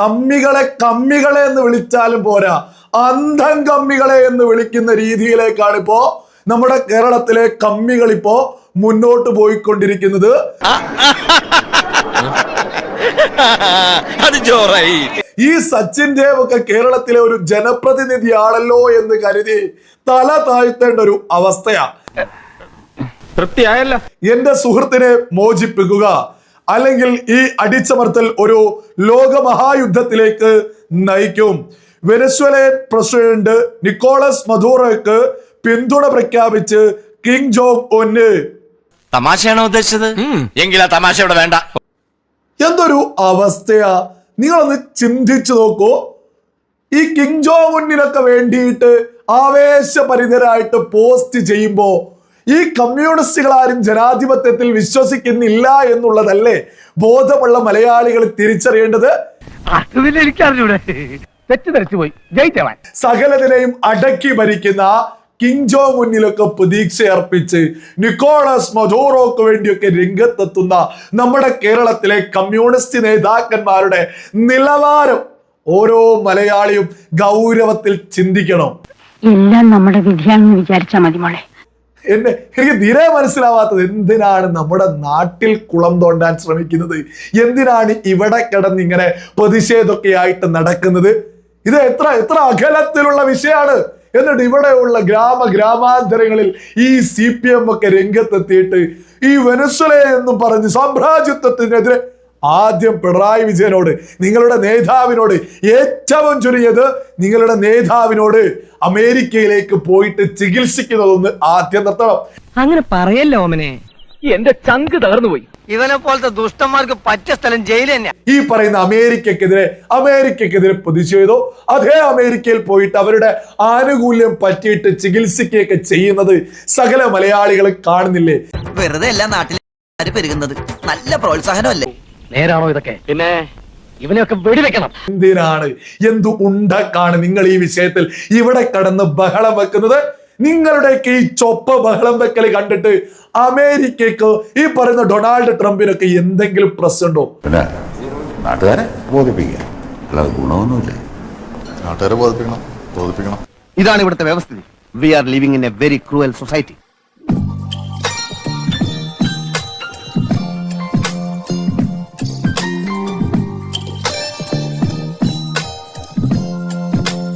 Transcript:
കമ്മികളെ കമ്മികളെ എന്ന് വിളിച്ചാലും പോരാ. അന്ധം കമ്മികളെ എന്ന് വിളിക്കുന്ന രീതിയിലേക്കാണ് ഇപ്പോ നമ്മുടെ കേരളത്തിലെ കമ്മികൾ ഇപ്പോ മുന്നോട്ട് പോയിക്കൊണ്ടിരിക്കുന്നത്. ഈ സച്ചിൻ ദേവ് ഒക്കെ കേരളത്തിലെ ഒരു ജനപ്രതിനിധിയാണല്ലോ എന്ന് കരുതി തല താഴ്ത്തേണ്ട ഒരു അവസ്ഥയാ. തൃപ്തിയായല്ല. എന്റെ സുഹൃത്തിനെ മോചിപ്പിക്കുക. അല്ലെങ്കിൽ ഈ അടിച്ചമർത്തൽ ഒരു ലോകമഹായുദ്ധത്തിലേക്ക് നയിക്കും. വെനസ്വലൻ പ്രസിഡന്റ് നിക്കോളസ് മധൂറോയ്ക്ക് പിന്തുണ പ്രഖ്യാപിച്ച് കിങ് ജോങ് ഒന്ന് തമാശയാണോ ഉദ്ദേശിച്ചത്? എങ്കിൽ ആ തമാശ ഇവിടെ വേണ്ട. എന്തൊരു അവസ്ഥയാ. നിങ്ങളൊന്ന് ചിന്തിച്ചു നോക്കൂ. ഈ കിങ് ജോങ് ഉന്നിനൊക്കെ വേണ്ടിയിട്ട് ആവേശപരിതരായിട്ട് പോസ്റ്റ് ചെയ്യുമ്പോ ഈ കമ്മ്യൂണിസ്റ്റുകളാരും ജനാധിപത്യത്തിൽ വിശ്വസിക്കുന്നില്ല എന്നുള്ളതല്ലേ ബോധമുള്ള മലയാളികൾ തിരിച്ചറിയേണ്ടത്? സകലതിനെയും അടക്കി ഭരിക്കുന്ന കിങ് മുന്നിലൊക്കെ മുന്നിലൊക്കെ പ്രതീക്ഷയർപ്പിച്ച് നിക്കോളസ് മധോറോക്ക് വേണ്ടിയൊക്കെ രംഗത്തെത്തുന്ന നമ്മുടെ കേരളത്തിലെ കമ്മ്യൂണിസ്റ്റ് നേതാക്കന്മാരുടെ നിലവാരം ഓരോ മലയാളിയും ഗൗരവത്തിൽ ചിന്തിക്കണം. എല്ലാം നമ്മുടെ വിധിയാണെന്ന് വിചാരിച്ചാൽ മതി മോളെ. എന്നെ എനിക്ക് തീരെ മനസ്സിലാവാത്തത് എന്തിനാണ് നമ്മുടെ നാട്ടിൽ കുളം തോണ്ടാൻ ശ്രമിക്കുന്നത്? എന്തിനാണ് ഇവിടെ കിടന്ന് ഇങ്ങനെ പ്രതിഷേധമൊക്കെ ആയിട്ട് നടക്കുന്നത്? ഇത് എത്ര എത്ര അകലത്തിലുള്ള വിഷയമാണ്. എന്നിട്ട് ഇവിടെയുള്ള ഗ്രാമ ഗ്രാമാന്തരങ്ങളിൽ ഈ സി പി എം ഒക്കെ രംഗത്തെത്തിയിട്ട് ഈ വെനസ്വല എന്നും പറഞ്ഞ് സാമ്രാജ്യത്വത്തിനെതിരെ ആദ്യം പിണറായി വിജയനോട് നിങ്ങളുടെ നേതാവിനോട് ഏറ്റവും ചുരുങ്ങിയത് നിങ്ങളുടെ നേതാവിനോട് അമേരിക്കയിലേക്ക് പോയിട്ട് ചികിത്സിക്കുന്നതൊന്ന് ആദ്യം നിർത്തണം. അങ്ങനെ പറയല്ലോ ഓമനെ? എന്റെ ചങ്ക് തകർന്നു പോയി. ഇവനെ പോലത്തെ ദുഷ്ടന്മാർക്ക് പറ്റിയ സ്ഥലം ജയിൽ തന്നെയാ. ഈ പറയുന്ന അമേരിക്കക്കെതിരെ അമേരിക്കക്കെതിരെ പ്രതിഷേധോ അതേ അമേരിക്കയിൽ പോയിട്ട് അവരുടെ ആനുകൂല്യം പറ്റിയിട്ട് ചികിത്സിക്കുകയൊക്കെ ചെയ്യുന്നത് സകല മലയാളികൾ കാണുന്നില്ലേ? വെറുതെ എല്ലാ നാട്ടിലും പെരുകുന്നത്? നല്ല പ്രോത്സാഹനമല്ലേ? നേരാണോ ഇതൊക്കെ? പിന്നെ? ഇവനെയൊക്കെ വെടിവെക്കണം. എന്തിനാണ്? എന്തു ഉണ്ടക്കാണ് നിങ്ങൾ ഈ വിഷയത്തിൽ ഇവിടെ കടന്ന് ബഹളം വെക്കുന്നത്? നിങ്ങളുടെയൊക്കെ ഈ ചൊപ്പ ബഹളം വെക്കൽ കണ്ടിട്ട് അമേരിക്കക്ക് ഈ പറയുന്ന ഡൊണാൾഡ് ട്രംപിനൊക്കെ എന്തെങ്കിലും പ്രശ്നമുണ്ടോ? പിന്നെ നാട്ടുകാരെ ബോധിപ്പിക്കുക. അല്ലാതെ ഗുണമൊന്നുമില്ല. നാട്ടുകാരെ ബോധിപ്പിക്കണം. ബോധിപ്പിക്കണം. ഇതാണ് ഇവിടുത്തെ വ്യവസ്ഥിതി. We are living in a very cruel society